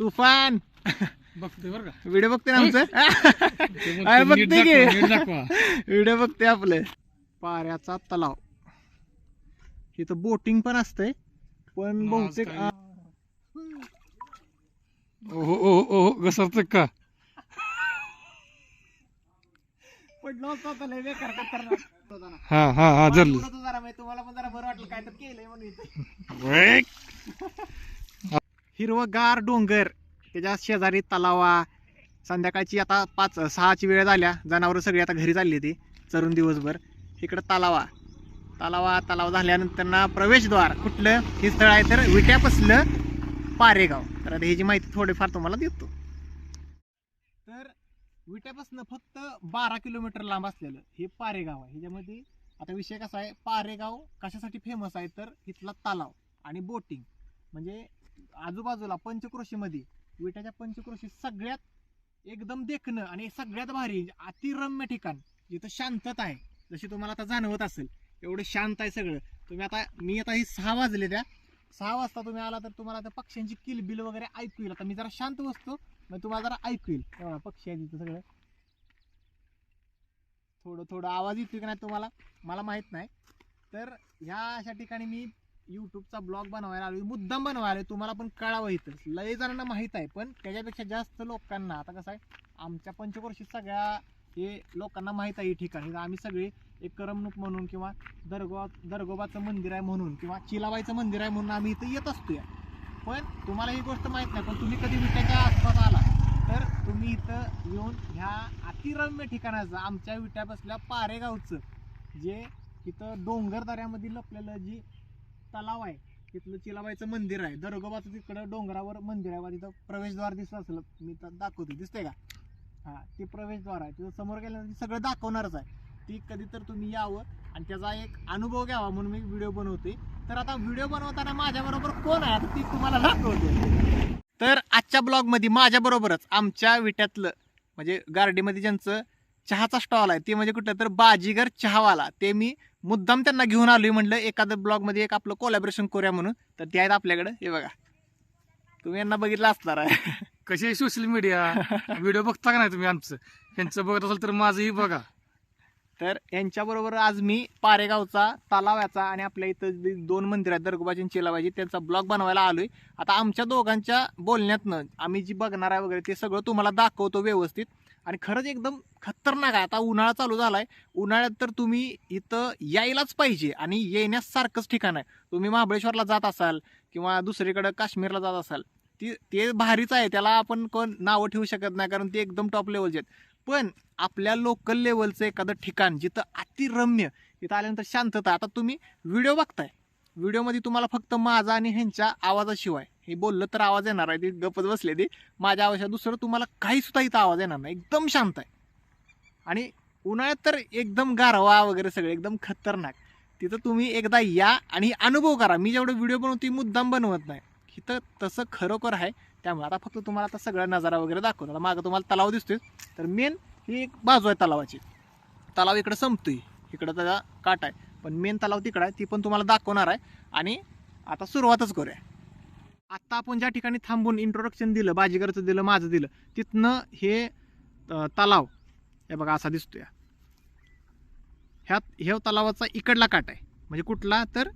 तुफान. बघतोय बरं का. व्हिडिओ बघते ना आमचं? नीट बघते की. व्हिडिओ बघते आपले. पाऱ्याचा तलाव. इथं बोटिंग पण असतंय पण बहुतेक ओहो ओहो ओहो घसरत का? पडलो होतो लय बेकार खतरनाक. होता ना. हा हा हा जर माहिती, तुम्हाला पण जरा बरं वाटलं काय तर केलंय म्हणून इथं. हिरवगार डोंगर त्याच्या शेजारी तलावा. संध्याकाळची आता पाच सहाची वेळ झाल्या. जनावरं सगळी आता घरी चालली ती चरून दिवसभर. इकडं तलावा. तलावा तलाव झाल्यानंतर ना प्रवेशद्वार. कुठलं? हे स्थळ आहे तर विट्यापसलं पारेगाव. तर आता ह्याची माहिती थोडीफार तुम्हाला देतो. तर विट्यापासून फक्त बारा किलोमीटर लांब असलेलं हे पारेगाव आहे. ह्याच्यामध्ये आता विषय कसा आहे? पारेगाव कशासाठी फेमस आहे? तर इथला तलाव आणि बोटिंग म्हणजे आजूबाजूला पंचक्रोशीमध्ये विट्याच्या पंचक्रोशी सगळ्यात एकदम देखणं आणि सगळ्यात भारी अतिरम्य ठिकाण जिथं शांतता आहे. जशी तुम्हाला आता जाणवत असेल एवढं शांत आहे सगळं. तुम्ही आता मी आता ही सहा वाजले त्या सहा वाजता तुम्ही आला तर तुम्हाला आता पक्ष्यांची किलबिल वगैरे ऐकू येईल. आता मी जरा शांत बसतो मग तुम्हाला जरा ऐकू येईल. एवढा पक्षी आहे तिथं सगळं. थोडं थोडं आवाज येतोय का नाही तुम्हाला? मला माहीत नाही. तर ह्या अशा ठिकाणी मी युट्यूबचा ब्लॉग बनवायला आलो मुद्दाम बनवायला आलोय. तुम्हाला पण कळावं इथं लय जणांना माहीत आहे पण त्याच्यापेक्षा जास्त लोकांना आता कसं आहे आमच्या पंचवर्षी सगळ्या हे लोकांना माहीत आहे ही ठिकाणी आम्ही सगळे एक करमणूक म्हणून किंवा दरगो दरगोबाचं मंदिर आहे म्हणून किंवा चिलाबाईचं मंदिर आहे म्हणून आम्ही इथं येत असतोय पण तुम्हाला ही गोष्ट माहीत नाही पण तुम्ही कधी विट्याच्या आसपास आला तर तुम्ही इथं येऊन ह्या अतिरम्य ठिकाणाचं आमच्या विट्या बसल्या पारेगावचं जे इथं डोंगर दऱ्यामध्ये लपलेलं जी तलाव आहे. तिथलं चिलाबाईचं मंदिर आहे. दरोगोबाचं तिकडं डोंगरावर मंदिर आहे तिथं प्रवेशद्वार दिसत असलं मी तर दाखवतो. दिसतंय का? हा ते प्रवेशद्वार आहे. तिथं समोर गेल्यानंतर सगळं दाखवणारच आहे. ती कधी तर तुम्ही यावं आणि त्याचा एक अनुभव घ्यावा म्हणून मी व्हिडिओ बनवते तर आता व्हिडिओ बनवताना माझ्याबरोबर कोण आहे? ती तुम्हाला दाखवतो तर आजच्या ब्लॉगमध्ये माझ्याबरोबरच आमच्या विट्यातलं म्हणजे गार्डीमध्ये ज्यांचं चहाचा स्टॉल आहे ते म्हणजे कुठलं तर बाजीगर चहावाला. ते मी मुद्दाम त्यांना घेऊन आलोय म्हणलं एखादं ब्लॉगमध्ये एक आपलं कोलॅबरेशन करूया म्हणून. तर ते आहेत आपल्याकडे. हे बघा. तुम्ही यांना बघितलं असणार आहे. कसे सोशल मीडिया व्हिडिओ बघता का नाही तुम्ही आमचं? त्यांचं बघत असाल तर माझंही बघा. तर यांच्याबरोबर आज मी पारेगावचा तलावाचा आणि आपल्या इथं दोन मंदिर आहेत दरगोबाची आणि चिलाबाजी त्यांचा ब्लॉग बनवायला आलोय. आता आमच्या दोघांच्या बोलण्यातनं आम्ही जी बघणार आहे वगैरे ते सगळं तुम्हाला दाखवतो व्यवस्थित. आणि खरंच एकदम खतरनाक आहे. आता उन्हाळा चालू झाला आहे उन्हाळ्यात तर तुम्ही इथं यायलाच पाहिजे आणि येण्यासारखंच ठिकाण आहे. तुम्ही महाबळेश्वरला जात असाल किंवा दुसरीकडं काश्मीरला जात असाल ती ते भारीच आहे. त्याला आपण कोण नावं ठेवू शकत नाही कारण ते एकदम टॉप लेवलचे आहेत. पण आपल्या लोकल लेवलचं एखादं ठिकाण जिथं अतिरम्य तिथं आल्यानंतर शांतता. आता तुम्ही व्हिडिओ बघताय. व्हिडिओमध्ये तुम्हाला फक्त माझा आणि ह्यांच्या आवाजाशिवाय. हे बोललं तर आवाज येणार आहे ती गपच बसले ते. माझ्या आवाजात दुसरं तुम्हाला काही सुद्धा इथं आवाज येणार नाही. एकदम शांत आहे. आणि उन्हाळ्यात तर एकदम गारवा वगैरे सगळं एकदम खतरनाक. तिथं तुम्ही एकदा या आणि अनुभव करा. मी जेवढं व्हिडिओ बनवतो ती मुद्दाम बनवत नाही. इथं तसं खरोखर आहे. त्यामुळे आता फक्त तुम्हाला आता सगळा नजारा वगैरे दाखवतो. आता मागं तुम्हाला तलाव दिसतोय. तर मेन ही एक बाजू आहे तलावाची. तलाव इकडं संपतोय. इकडं त्याचा काट आहे. पण मेन तलाव तिकडं आहे. ती पण तुम्हाला दाखवणार आहे. आणि आता सुरुवातच करूया. आत्ता आपण ज्या ठिकाणी थांबून इंट्रोडक्शन दिलं बाजीगरचं दिलं माझं दिलं तिथनं हे तलाव हे बघा असा दिसतोय. ह्यात ह्या तलावाचा इकडला काट आहे. म्हणजे कुठला तर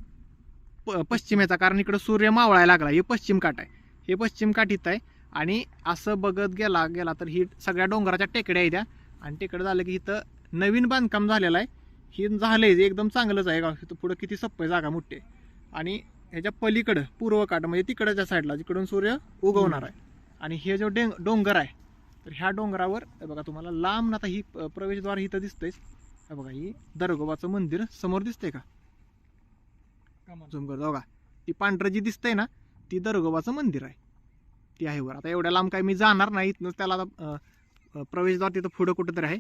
प पश्चिमेचा कारण इकडं सूर्य मावळायला लागला हे पश्चिम काट आहे. हे पश्चिम काठ इथं आहे. आणि असं बघत गेला गेला तर ही सगळ्या डोंगराच्या टेकड्या येत्या आणि टेकडं झालं की इथं नवीन बांधकाम झालेलं आहे. हे झालं आहे एकदम चांगलंच आहे. इथं पुढं किती सप्प जागा मोठी आहे. आणि ह्याच्या पलीकडं पूर्व काठ म्हणजे तिकडच्या साईडला जिकडून सूर्य उगवणार आहे. आणि हे जो डेंग डोंगर आहे तर ह्या डोंगरावर बघा तुम्हाला लांब ना आता ही प्रवेशद्वार इथं दिसतंयच हे बघा ही दरगोबाचं मंदिर समोर दिसतंय का? झुम करतो बघा. ती पांढरं जी दिसतंय ना ती दरगोबाचं मंदिर आहे. ती आहे वर. आता एवढ्या लांब काय मी जाणार नाही इथनंच त्याला आता प्रवेशद्वार तिथं पुढं कुठं तरी आहे.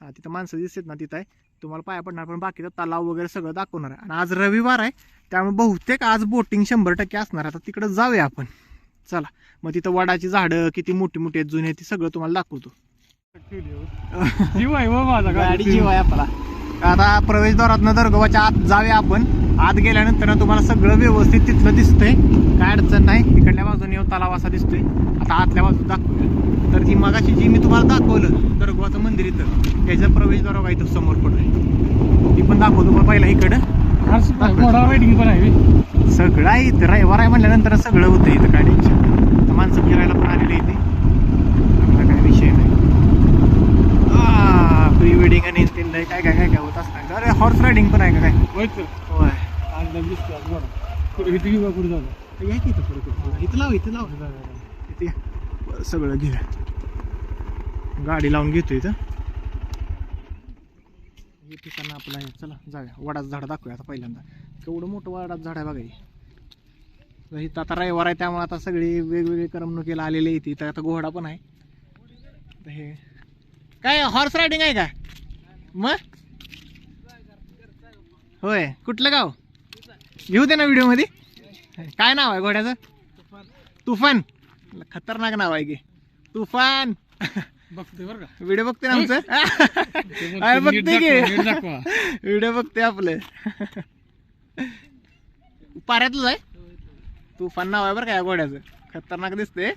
हा तिथं माणसं दिसतात ना तिथं आहे. तुम्हाला पाया पडणार पण बाकीचं तलाव वगैरे सगळं दाखवणार आहे. आणि आज रविवार आहे त्यामुळे बहुतेक आज बोटिंग शंभर टक्के असणार. आता तिकडं जाऊया आपण. चला. मग तिथं वडाची झाडं किती मोठी मोठी आहेत जुने ती सगळं तुम्हाला दाखवतो. जीव आहे माझा गाडी जीव. आहे आपला. आता प्रवेशद्वारातनं दरगोबाच्या आत जाऊया आपण. आत गेल्यानंतर तुम्हाला सगळं व्यवस्थित तिथलं दिसतंय. काय अडचण नाही. इकडल्या बाजूने तलाव असा दिसतोय. आता आतल्या बाजूला दाखवूया. तर ती मगाशी जी मी तुम्हाला दाखवलं दरगवाचं मंदिर इथं त्याचा प्रवेशद्वार इथं समोर पडलाय ती पण दाखवतो तुम्हाला पहिला इकडं. घोडा रायडिंग पण आहे. सगळं आहे इथं. रविवार आहे म्हणल्यानंतर सगळं होतं इथं काय टेन्शन तर माणसं फिरायला पण आलेली इथे आपला काय विषय नाही. प्री वेडिंग आणि काय काय काय काय होत असणार? अरे हॉर्स रायडिंग पण आहे का काय? होय. कुठे इथे का कुठे जाऊ तर या की इथं पुढे. इथं लाव इथं लाव. इथे सगळं घे गाडी लावून घेतो इथं. हे ठिकाण आपलं आहे. चला जाऊया. वडाचं झाड दाखवूया आता पहिल्यांदा. केवढं मोठं वडाचं झाड आहे बघा हे. इथं आता रविवार आहे त्यामुळे आता सगळी वेगवेगळी करमणुकीला आलेली आहे इथं. आता घोडा पण आहे. तर हे. काय हॉर्स रायडिंग आहे का? मग? होय. कुठलं गाव? घेऊ दे ना व्हिडिओमध्ये काय नाव आहे घोड्याचं? तुफान. खतरनाक नाव आहे की. तुफान. बघतोय बरं का. व्हिडिओ बघते ना आमचं? नीट बघते की. व्हिडिओ बघते आपलं. पाऱ्यातलं आहे. तुफान नाव आहे बरं का या घोड्याचं. खतरनाक दिसते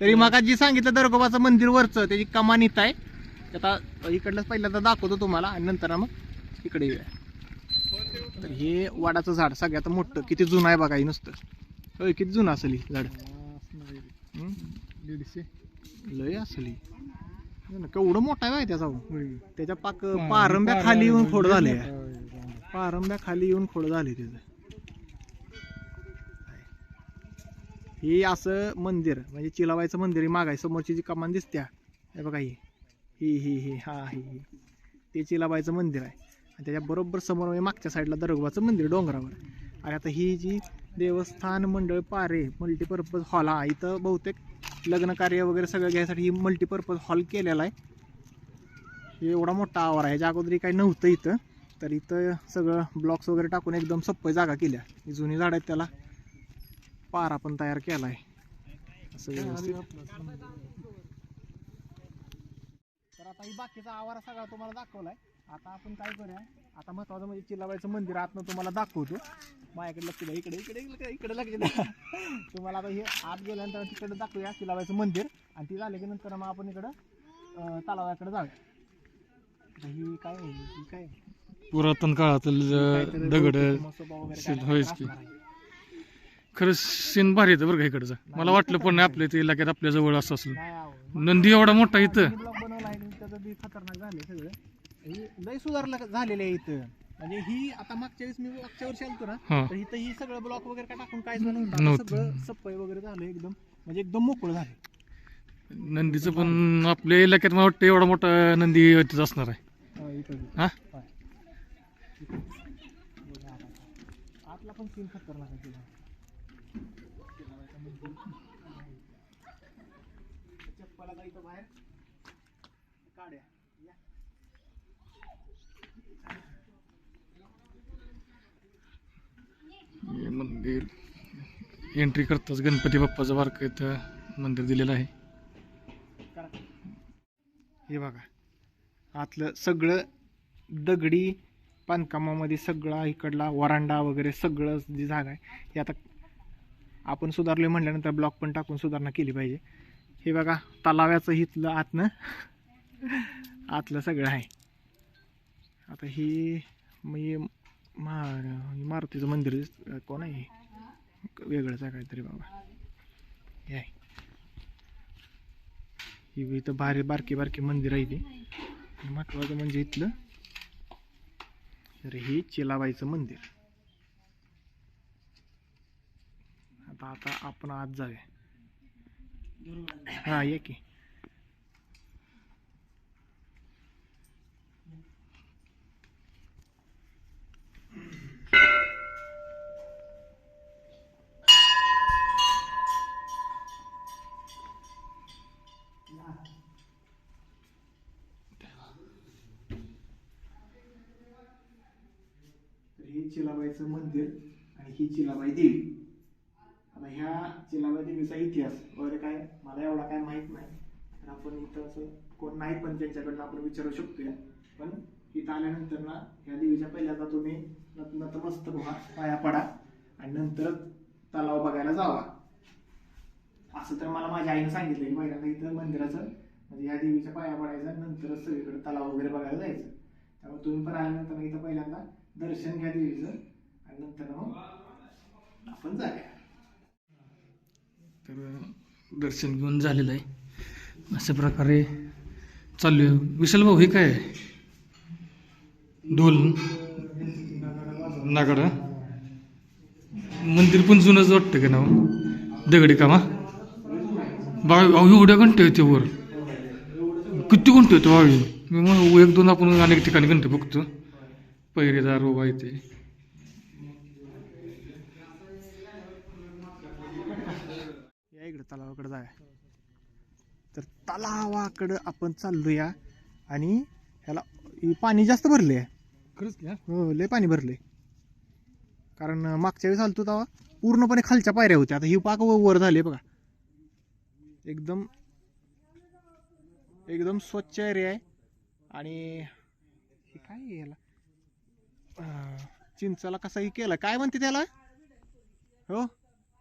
तरी मग जी सांगितलं दरगोबाचं मंदिर वरचं त्याची कमान इथं आहे. आता इकडलंच पहिल्यांदा दाखवतो तुम्हाला आणि नंतर मग इकडे येऊया. तर हे वाडाचं झाड सगळ्यात मोठं किती जुनं आहे बघा हे नुसतं. होय किती जुनं असेल हे झाड? दीडशे. लय असेल. केवढं मोठा आहे त्याचा. त्याच्या पाक पारंब्या पार- खाली येऊन खोड झाले. पारंब्या खाली येऊन खोड झाले त्याचं. हे असं मंदिर म्हणजे चिलाबाईचं मंदिर आहे मागाय समोरची जी कमान दिसत्या. हे बघा ही. ही ही ही हा ही ही. ते चिलाबाईचं मंदिर आहे. आणि त्याच्या बरोबर समोर म्हणजे मागच्या साईडला दरगोबाचं मंदिर डोंगरावर. आणि आता ही जी देवस्थान मंडळ पारे मल्टीपर्पज हॉल हा इथं बहुतेक लग्न कार्य वगैरे सगळं घ्यायसाठी ही मल्टीपर्पज हॉल केलेला आहे. हे एवढा मोठा आवार आहे. ह्याच्या अगोदरी काही नव्हतं इथं तर इथं सगळं ब्लॉक्स वगैरे टाकून एकदम सप्पय जागा केल्या. ही जुनी झाड आहेत त्याला पारा पण तयार केला आहे. असं तर आता ही बाकीचा आवारा सगळा तुम्हाला दाखवला आहे आता आपण काय करूया आता महत्वाचं म्हणजे चिलाबाईचं मंदिर आतनं तुम्हाला दाखवतो. माझ्याकडे लक्ष द्या इकडे इकडे इकडे इकडे लक्ष द्या. तुम्हाला आता हे आत गेल्यानंतर तिकडे दाखवूया चिलाबाईचं मंदिर. आणि ती झाले की नंतर मग आपण इकडं तलावाकडे जाऊया. आता ही काय आहे? ही काय? पुरातन काळातील दगड. खरंच सीन भारी येतं बरं का इकडचं. मला वाटलं पण नाही आपल्या ते इलाक्यात आपल्या जवळ असं असेल. नंदी एवढा मोठा इथं. खतरनाक झाले सगळं. ही लय सुधारलं झालेलं आहे इथं म्हणजे ही आता मागच्या वेळेस मी मागच्या वर्षी आलतो ना तर इथं ही सगळं ब्लॉक वगैरे काय टाकून नव्हतं आता नव्हतं. सगळं सप्पय वगैरे झालं एकदम म्हणजे एकदम मोकळं झालं नंदीचं पण आपल्या इलाक्यात मला वाटतं एवढा मोठा नंदी इथंच असणार आहे हा, इथं बी. हा होय. इथं. बघा आता. आतला पण सीन खतरनाक आहे तिला. चप्पल आता इथं बाहेर काढ्या मंदिर. एंट्री करताच गणपती बाप्पाचं बारक इथं मंदिर दिलेलं आहे. हे बघा आतलं सगळं दगडी बांधकामामध्ये सगळा इकडला वरांडा वगैरे सगळं जी जागा आहे हे आता आपण सुधारले म्हटल्यानंतर ब्लॉक पण टाकून सुधारणा केली पाहिजे. हे बघा तलाव्याचं इथलं आतनं आतलं सगळं आहे. आता ही मी मा- मारुतीचं मंदिर दिसत कोण आहे वेगळंच आहे काहीतरी बाबा. हे ही इथं भारी बारकी बारकी मंदिर आहे ती. महत्वाचं म्हणजे इथलं तर हे चिलाबाईचं मंदिर. आता आता आपण आज जाऊया. हा ये की. हे चिलाबाईचं मंदिर आणि ही चिलाबाई देवी. आता ह्या चिलाबाई देवीचा इतिहास वगैरे काय मला एवढा काय माहीत नाही. तर आपण इथं असं कोण नाही पण त्यांच्याकडनं आपण विचारू शकतोय. पण इथं आल्यानंतर ना ह्या देवीच्या पहिल्यांदा तुम्ही नतमस्तक व्हा पाया पडा आणि नंतर तलाव बघायला जावा. असं तर मला माझ्या आईनं सांगितलं की पहिल्यांदा इथं मंदिराचं म्हणजे या देवीच्या पाया पडायचं नंतरच सगळीकडे तलाव वगैरे बघायला जायचं. त्यामुळे तुम्ही पण आल्यानंतर इथं पहिल्यांदा दर्शन घ्या देवीचं आणि नंतर मग आपण जाऊया. तर दर्शन घेऊन झालेलं आहे. अशा प्रकारे चाललोय. विशाल भाऊ हे काय आहे? नागड. मंदिर पण जुनंच वाटतं का नाव? दगडी कामा? अहो, एवढ्या घंटे येते वर. किती घंटे येतो बावी मी मग एक दोन आपण अनेक ठिकाणी घंटे बघतो. पहिरेदार उभा येते या इकडे तलावाकडे जाऊया. तर तलावाकडं आपण चाललोया आणि ह्याला हे पाणी जास्त भरले आहे खरंच हो लय पाणी भरले कारण मागच्या वेळेस आलतो तेव्हा पूर्णपणे खालच्या पायऱ्या होत्या. आता ही पाक वर झाली बघा. एकदम एकदम स्वच्छ एरिया आहे. आणि हे काय याला? चिंचाला कसाही केला? काय म्हणते त्याला? हो?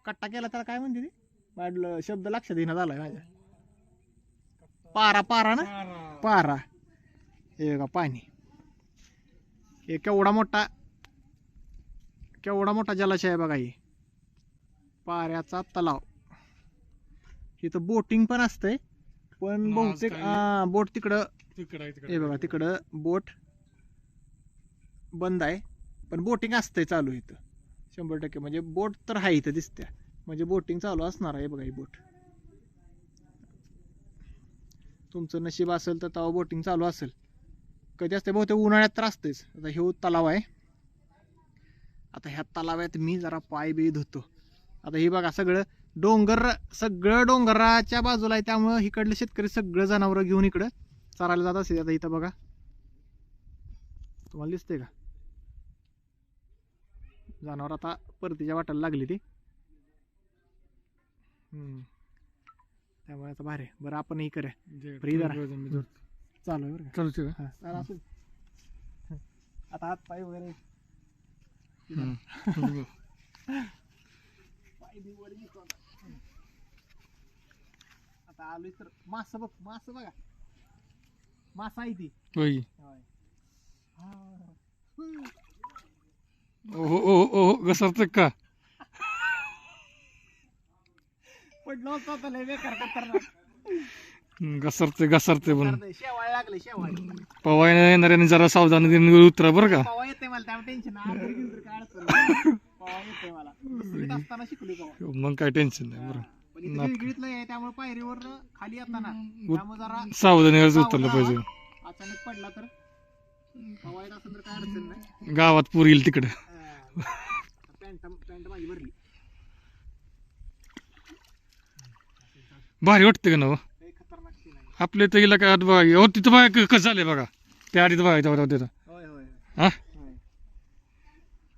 कट्टा केला त्याला? काय म्हणते ती? माझं शब्द लक्षात येईना झालाय माझ्या. पारा पारा ना? पारा. हे बघा पाणी. हे केवढा मोठा केवढा मोठा जलाशय आहे बघा हे. पाऱ्याचा तलाव. इथं बोटिंग पण असतंय पण बहुतेक? हा, बोट तिकडं हे बघा तिकडं बोट बंद आहे पण बोटिंग असतंय चालू इथं. शंभर टक्के म्हणजे बोट तर आहे इथं दिसत्या. म्हणजे बोटिंग चालू असणार आहे बघा ही बोट. तुमचं नशीब असेल तर तेव्हा बोटिंग चालू असेल. कधी असते बहुतेक उन्हाळ्यात तर असतेच आता हे तलाव आहे. आता ह्या तलावात मी जरा पाय बी धुतो आता ही बघा सगळं डोंगर सगळं डोंगराच्या बाजूला आहे त्यामुळं इकडले शेतकरी सगळं जनावरं घेऊन इकडं चारायला जात असेल आता इथं बघा. तुम्हाला दिसते का? जनावर आता परतीच्या वाटायला लागली ती. हम्म. त्यामुळे आता भारी. बरं आपण हे करूया. चालू आहे बरं चालू हा. आता हात पाय वगैरे आता आलोय तर मास बघ मास बघा मासा आहे ती होय ओहो ओहो ओहो घसरत का पडलो होतो लय बेकार खतरनाक. घसरते घसरते पण. शेवाळ लागले शेवाळ पवायला येणाऱ्याने जरा सावधानी उतरा बरं का. पवा येते मला त्यामुळे टेन्शन आजारी गेलं तर काय अडचण नाही. पवा येते मला. दुसरीत असताना शिकली पवा मग काय टेन्शन नाही बरं. पण इथे नाप. गिळगिळीतलं आहे त्यामुळे पायरीवर खाली येताना. त्यामुळे जरा सावधानीवर उतरलं पाहिजे. अचानक पडला तर पवा येत असेल तर काय अडचण नाही. गावात पूर येईल तिकडं. अं, पॅन्ट पॅन्ट माझी भरली. भारी वाटतं का ना हो? लय खतरनाक सीन आहे आपल्या इथं गेला काय बघा हो तिथं बघा क- कसं झालंय बघा. त्या आधीच बघा इथं तिथं. होय होय हा?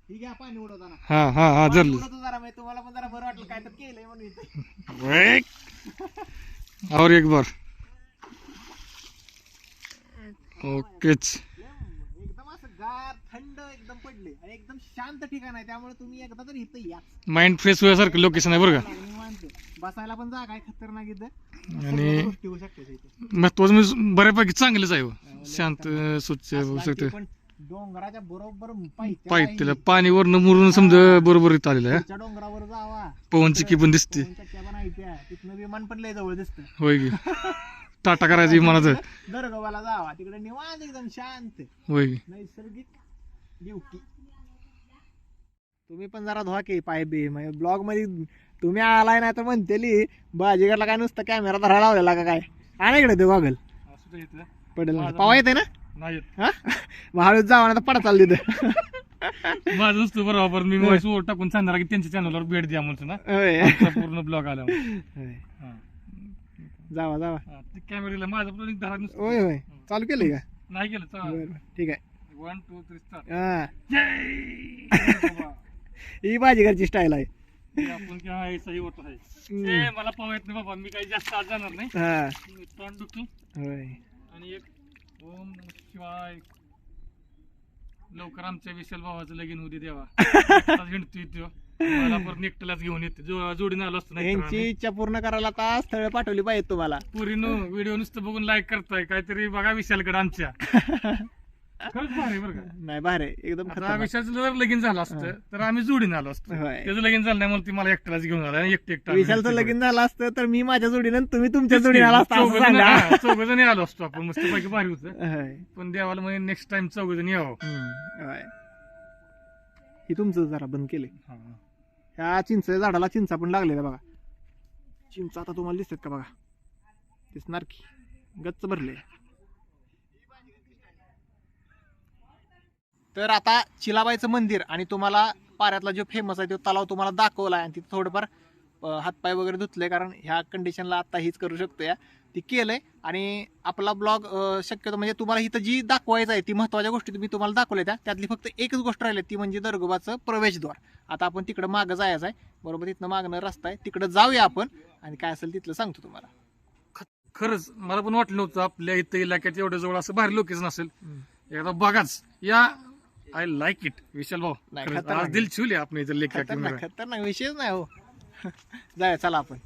ही घ्या पाणी उडवताना. हा हा हा पाणी जरलं उडवतो जरा म्हणजे तुम्हाला पण जरा बरं वाटलं काय तर केलंय म्हणून इथे. और एक बार. ओकेच एकदम असं गार थंड एकदम पडले आणि एकदम शांत ठिकाण आहे त्यामुळे तुम्ही एकदा तर इथं या. माइंड फ्रेश होण्यासारखं लोकेशन आहे बरं का? निवांत. बसायला पण जागा आहे खतरनाक इथं. आणि सगळ्या गोष्टी होऊ शकतात इथे. महत्वाचं म्हणजे बऱ्यापैकी चांगलंच आहे हो. शांत स्वच्छ होऊ शकतं. पण डोंगराच्या बरोबर पायथ्याला आहे. त्याला पाणी वरनं मुरून समजा बरोबर इथं आलेलं आहे. पुढच्या डोंगरावर जावा. पवन चिकी पण दिसते. पवन चक्क्या पण आहे त्या. तिथनं विमान पण लय जवळ दिसतं. होय की? टाटा करायचं विमानाचं. दरगवाला जावा. तिकडे निवांत एकदम शांत. होय की? नैसर्गिक ड्युटी तुम्ही पण जरा धुवा की पाय बी. ब्लॉगमध्ये तुम्ही आलाय नाही तर म्हणतेली बाजीगरला काय नुसतं कॅमेरा धरायला लावलेला का काय? आणि इकडे ते गॉगल पडेल. पावा येते ना? नाही हा? मग हळूच जावा ना तर पडा चालली तिथं माझं असतं बरोबर मी ओव्हर टाकून सांगणार की त्यांच्या चॅनलवर भेट द्या म्हणतो ना. पूर्ण ब्लॉग आला. जावा जावा. कॅमेऱ्याला माझं चालू केलंय का? नाही केलं. ठीक आहे. वन टू थ्री स्टार हा. ही बाजीगरची स्टाईल आहे. आपण की हा हे सही होत आहे. हम्म. ए, मला पाव येत नाही बाबा मी काही जास्त आज जाणार नाही. हा. मी तोंड दुखतो. होय. आणि एक ओम नमः शिवाय. लवकर आमच्या विशाल भावाचं लगीन होऊ दे देवा. एकटाच हिंडतोय तो. मला परत एकट्यालाच घेऊन येते. जो- जोडीने आलो असतो नाही यांची इच्छा पूर्ण करायला आता स्थळ पाठवली पाहिजे तुम्हाला. पुरीनो व्हिडिओ नुसतं बघून लाईक करताय. काहीतरी बघा विशालकडे आमच्या. खरंच भारी बरं का नाही भारी आहे. एकदम आता खतरनाक. विशालचं जर लगीन झालं असतं तर आम्ही जोडीने आलो असतो होय. त्याचं लगीन झालं नाही म्हणून ती मला एकट्यालाच घेऊन आला आणि एकटे एकटा विशालचं लगीन झालं असतं तर मी माझ्या जोडीनं आणि तुम्ही तुमच्या जोडीनं आला असता असं सांगा चौघ जणी आलो असतो आपण मस्त पैकी भारी होतं होय. पण देवाला म्हणजे नेक्स्ट टाइम चौघ जणी यावं हम्म, होय. हे तुमचं जरा बंद केले हा. ह्या चिंच झाडाला चिंचा पण लागलेल्या बघा चिंच आता तुम्हाला दिसतात का बघा दिसणार की गच्च भरले तर आता चिलाबाईचं मंदिर आणि तुम्हाला पाऱ्यातला जो फेमस आहे तो तलाव तुम्हाला दाखवला आणि तिथे थोडंफार हातपाय वगैरे धुतले कारण ह्या कंडिशनला आता हीच करू शकतो या ती केलंय. आणि आपला ब्लॉग शक्यतो म्हणजे तुम्हाला इथं जी दाखवायचं आहे ती महत्त्वाच्या गोष्टी तुम्ही तुम्हाला दाखवल्या त्या. त्यातली फक्त एकच गोष्ट राहिली ती म्हणजे दरगोबाचं प्रवेशद्वार. आता आपण तिकडं मागं जायचं आहे. बरोबर तिथनं मागणं रस्ता आहे. तिकडं जाऊया आपण. आणि काय असेल तिथलं सांगतो तुम्हाला. खरंच मला पण वाटलं नव्हतं आपल्या इथं इलाक्यात एवढं जवळ असं भारी लोकेशन असेल. एकदा बघाच. या आय लाईक इट विशाल भाऊ नाही, खरंच, खतरनाक आज दिल छिवले आपण इथं लेखा खतरनाक खतरनाक विषयच नाही हो. जाऊया चला आपण.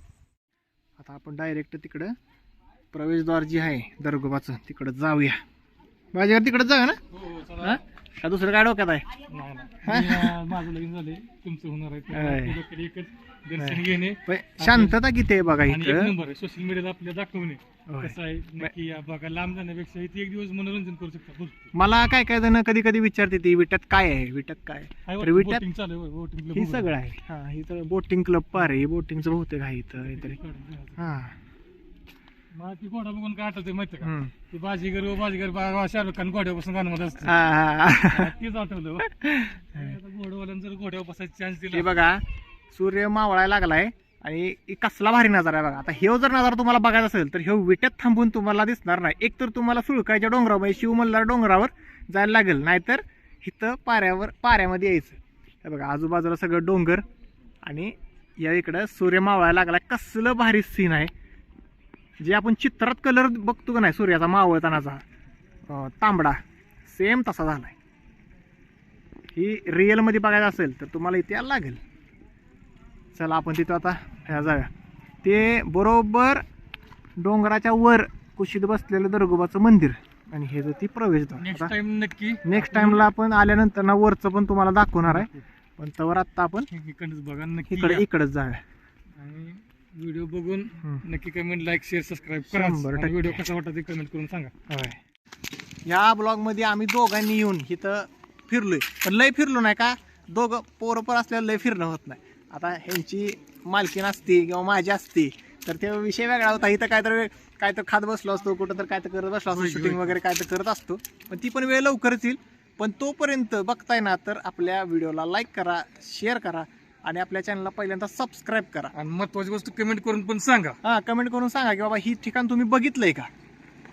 आता आपण डायरेक्ट तिकडं प्रवेशद्वार जी आहे दरगोबाचं तिकडं जाऊया. माझ्या तिकडं जाऊया ना? हो, हा? का दुसरं काय डोक्यात आहे? माझं लगीन झाले तुमचं होणार आहे. एकच दर्शन घेणे पण शांतता किती आहे बघा आणि एक इथं नंबर सोशल मीडियाला आपल्याला दाखवणे होय. कसं आहे नक्की या बघा लांब जाण्यापेक्षा इथे एक दिवस मनोरंजन करू शकता. मला काय काय जण कधी कधी विचारते ती विट्यात काय आहे विट्यात काय आहे? आहे तर वाटतं विट्यात boating चालू आहे, club हे. सगळं आहे हा ही तर बोटिंग क्लब पार आहे बोटिंगचं बहुतेक आहे इथं काहीतरी हा मला ती घोडा बघून काय आठवते माहिती का हम्म. ती बाजीगर बाजीगर बा शाहरुख खान घोड्यापासून गाणं म्हणत असतं हा, हा, हा. तेच आठवलं हो. आता घोडवाल्यानं जर घोड्यावर बसायचा चान्स हे दिला बघा सूर्य मावळायला लागलाय आणि कसला भारी नजारा आहे बघा. आता हे जर नजारा तुम्हाला बघायचा असेल तर हे विट्यात थांबून तुम्हाला दिसणार नाही. एक तर तुम्हाला सुळकायच्या डोंगरावर म्हणजे शिवमल्लार डोंगरावर जायला लागेल नाहीतर इथं पाऱ्यावर पाऱ्यामध्ये यायचं. हे बघा आजूबाजूला सगळं डोंगर आणि या इकडं सूर्य मावळायला लागलाय. कसलं भारी सीन आहे. जे आपण चित्रात कलर बघतो का नाही सूर्याचा मावळतानाचा तांबडा सेम तसा झालाय. ही रिअलमध्ये बघायचं असेल तर तुम्हाला इथे यायला लागेल. चला आपण तिथं आता ह्या जाऊया. ते बरोबर डोंगराच्या वर कुशीत बसलेलं दरगोबाचं मंदिर आणि हे जर ती प्रवेशद्वार आता टाइम नक्की. नेक्स्ट टाइमला आपण आल्यानंतर ना वरचं पण तुम्हाला दाखवणार आहे. पण तवर आत्ता आपण इकडंच बघा नक्की इकडे या. इकडंच जाऊया. आणि व्हिडिओ बघून. नक्की कमेंट लाईक शेअर सबस्क्राईब करा. टक्के. व्हिडिओ कसा वाटत ते कमेंट करून सांगा. ह्या. ब्लॉगमध्ये आम्ही दोघांनी येऊन इथं फिरलोय. पण लय फिरलो नाही का? दोघं पोरं पण असल्यावर लय फिरणं होत नाही. आता ह्यांची मालकीन असते किंवा माझी असते तर ते विषय वेगळा होता. इथं काय तर काय तर खात बसलो असतो कुठं तर काय तर करत बसलो असतो शूटिंग. वगैरे काय तर करत असतो. पण ती पण वेळ लवकरच येईल. पण तोपर्यंत बघताय ना तर आपल्या व्हिडिओला लाईक करा शेअर करा आणि आपल्या चॅनलला पहिल्यांदा सबस्क्राईब करा. आणि महत्वाची गोष्ट कमेंट करून पण सांगा. हा कमेंट करून सांगा की बाबा ही ठिकाण तुम्ही बघितलंय का?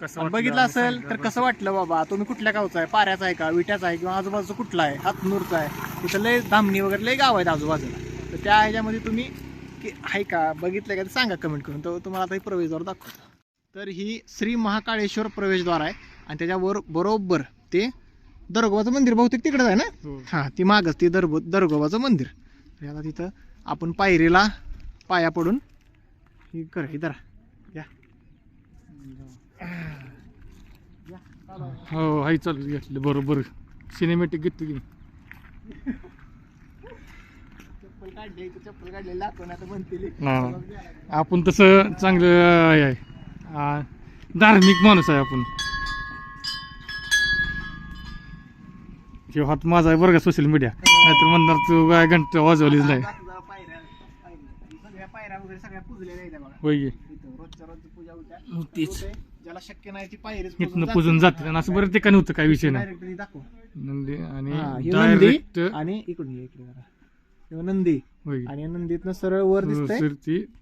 कसं आणि वाटलं बघितलं असेल तर कसं वाटलं बाबा? तुम्ही कुठल्या गावचा आहे? पाऱ्याचा आहे का? विट्याचा आहे? किंवा आजूबाजूचा कुठला आहे? हातनूरचा आहे. तिथं लय धामणी वगैरे लय गाव आहेत आजूबाजूला. तर त्या ह्याच्यामध्ये तुम्ही की आहे का बघितलं का ते सांगा कमेंट करून. तर तुम्हाला आता हे प्रवेशद्वार दाखवतो. तर ही श्री महाकाळेश्वर प्रवेशद्वार आहे आणि त्याच्यावर बरोबर ते दरगोबाचं मंदिर बहुतेक तिकडेच आहे ना? हो. हां ती मागच ते दरगो दरगोबाचं मंदिर. तर आता तिथं आपण पायरीला पाया पडून ही कर इधर या. हो हाय चालू घेतलं बरोबर. सिनेमॅटिक घेतली की काढली इथं चप्पल काढलेली दाखवून आता म्हणतील. हा. आपण तसं चांगलं हे आहे. आ, धार्मिक माणूस आहे आपण. किंवा हात माझा आहे बरं का सोशल मीडिया नाहीतर म्हणणार तू काय घंटा वाजवलीच नाही. पायऱ्या पायऱ्या. सगळ्या पायऱ्या वगैरे सगळ्या पुजलेल्या आहेत बघा. होय की. इथं रोजच्या रोज पूजा होत्या. हो, तीच. होते. ज्याला शक्य नाही ती पायरीच इथनं पूजून जाते. आणि असं बरं ठिकाणी होतं काय विषय नाही. डायरेक्ट दाखव. नंदी हा, आणि हे नंदी डायरेक्ट आणि इकडून ये इकडे जरा हे नंदी. होय. आणि नंदीतनं सरळ वर दिसतंय सर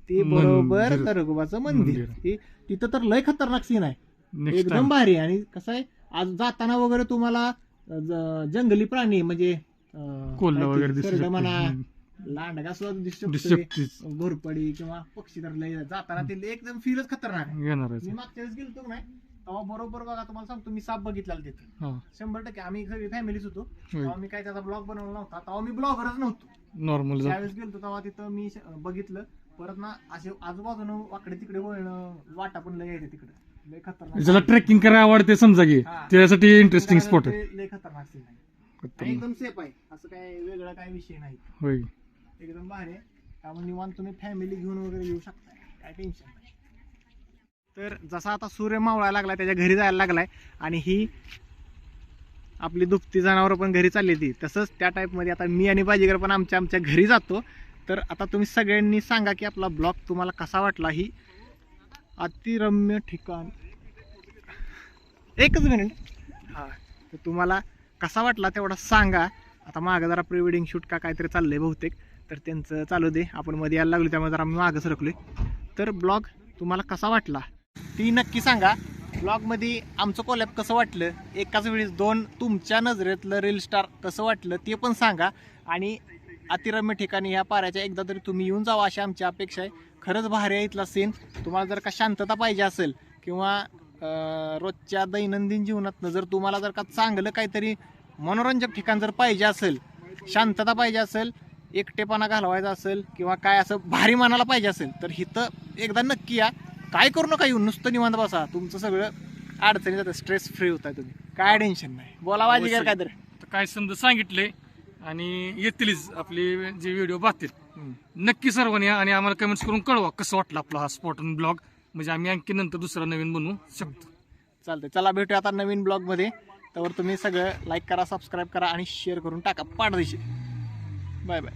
ती बरोबर मंदिर. दरगोबाचं मंदिर. मंदिर. तिथं तर लय खतरनाक सीन आहे. नेक्स्ट एकदम भारी. आहे. आणि कसं आहे आज जाताना वगैरे तुम्हाला अ, ज- जंगली प्राणी म्हणजे अ, कोल्हा काय ते, वगैरे दिसू सरडं शकतो. म्हणा. लांडगा सुद्धा दिसू शकतो. घोरपडी किंवा पक्षी तर लय जाताना ते एकदम फीलच खतरनाक आहे. घेणार मी मागच्या वेळेस गेलतो का नाही तेव्हा बरोबर बघा तुम्हाला सांगतो मी साप बघितलेला तिथे. हा. शंभर टक्के. आम्ही सगळी फॅमिलीच होतो. होय. तेव्हा मी काय त्याचा ब्लॉग बनवला नव्हता. तेव्हा मी ब्लॉगरच नव्हतो. नॉर्मल ज्यावेळेस गेलतो तेव्हा तिथं मी श- बघितलं. परत ना असे आजूबाजूनं वाकडे तिकडे वळणं वाटा पण लय यायचे तिकडे. लय खतरनाक ज्याला ट्रेकिंग करायला आवडते समजा की. हा. त्यासाठी इंटरेस्टिंग स्पॉट आहे. लय- लय खतरनाक scene आहे. आणि. एकदम सेफ आहे. असं काय वेगळा काय विषय नाही. होय. एकदम भारी आहे. त्यामुळे निवांत तुम्ही फॅमिली घेऊन वगैरे येऊ शकता. काय टेन्शन नाही. तर जसा आता सूर्य मावळायला लागलाय त्याच्या घरी जायला लागलाय. आणि ही आपली दुभती जनावरं पण घरी चालली ती तसंच त्या टाईपमध्ये आता मी आणि बाजीगर पण आमच्या आमच्या घरी जातो. तर आता तुम्ही सगळ्यांनी सांगा की आपला ब्लॉग तुम्हाला कसा वाटला ही अतिरम्य ठिकाण. एकच मिनिट. हां. तर तुम्हाला कसा वाटला तेवढा सांगा. आता मागं जरा प्री वेडिंग शूट का काहीतरी चाललंय बहुतेक. तर त्यांचं चालू दे. आपण मध्ये यायला लागलो त्यामुळे जरा आम्ही मागं सरकलोय. तर ब्लॉग तुम्हाला कसा वाटला? ती नक्की सांगा. ब्लॉगमध्ये आमचं कोलॅप कसं वाटलं? एकाच वेळेस दोन तुमच्या नजरेतलं रील स्टार कसं वाटलं ते पण सांगा. आणि अतिरम्य ठिकाणी ह्या पाऱ्याच्या एकदा तरी तुम्ही येऊन जावा अशी आमची अपेक्षा आहे. खरंच भारी आहे इथला सीन तुम्हाला जर का शांतता पाहिजे असेल किंवा रोजच्या दैनंदिन जीवनातनं जर तुम्हाला जर का चांगलं काहीतरी मनोरंजक ठिकाण जर पाहिजे असेल शांतता पाहिजे असेल एकटेपणा घालवायचा असेल किंवा काय असं भारी मनाला पाहिजे असेल तर इथं एकदा नक्की या. काय करू नका येऊन नुसतं निवांत बसा. तुमचं सगळं अडचणी जातं स्ट्रेस फ्री होताय तुम्ही. काय टेन्शन नाही. बोला वाजी काय तर काय समजा सांगितलंय आणि येतीलच आपले जे व्हिडिओ पाहतील. नक्की सर्वांनी या आणि आम्हाला कमेंट्स करून कळवा कसं वाटलं आपला हा स्पॉट ब्लॉग म्हणजे आम्ही आणखी नंतर दुसरा नवीन बनवू शकतो. चालतंय. चला भेटूया आता नवीन ब्लॉगमध्ये तर तुम्ही सगळं लाईक करा सबस्क्राईब करा आणि शेअर करून टाका. पाठदेशी. Bye bye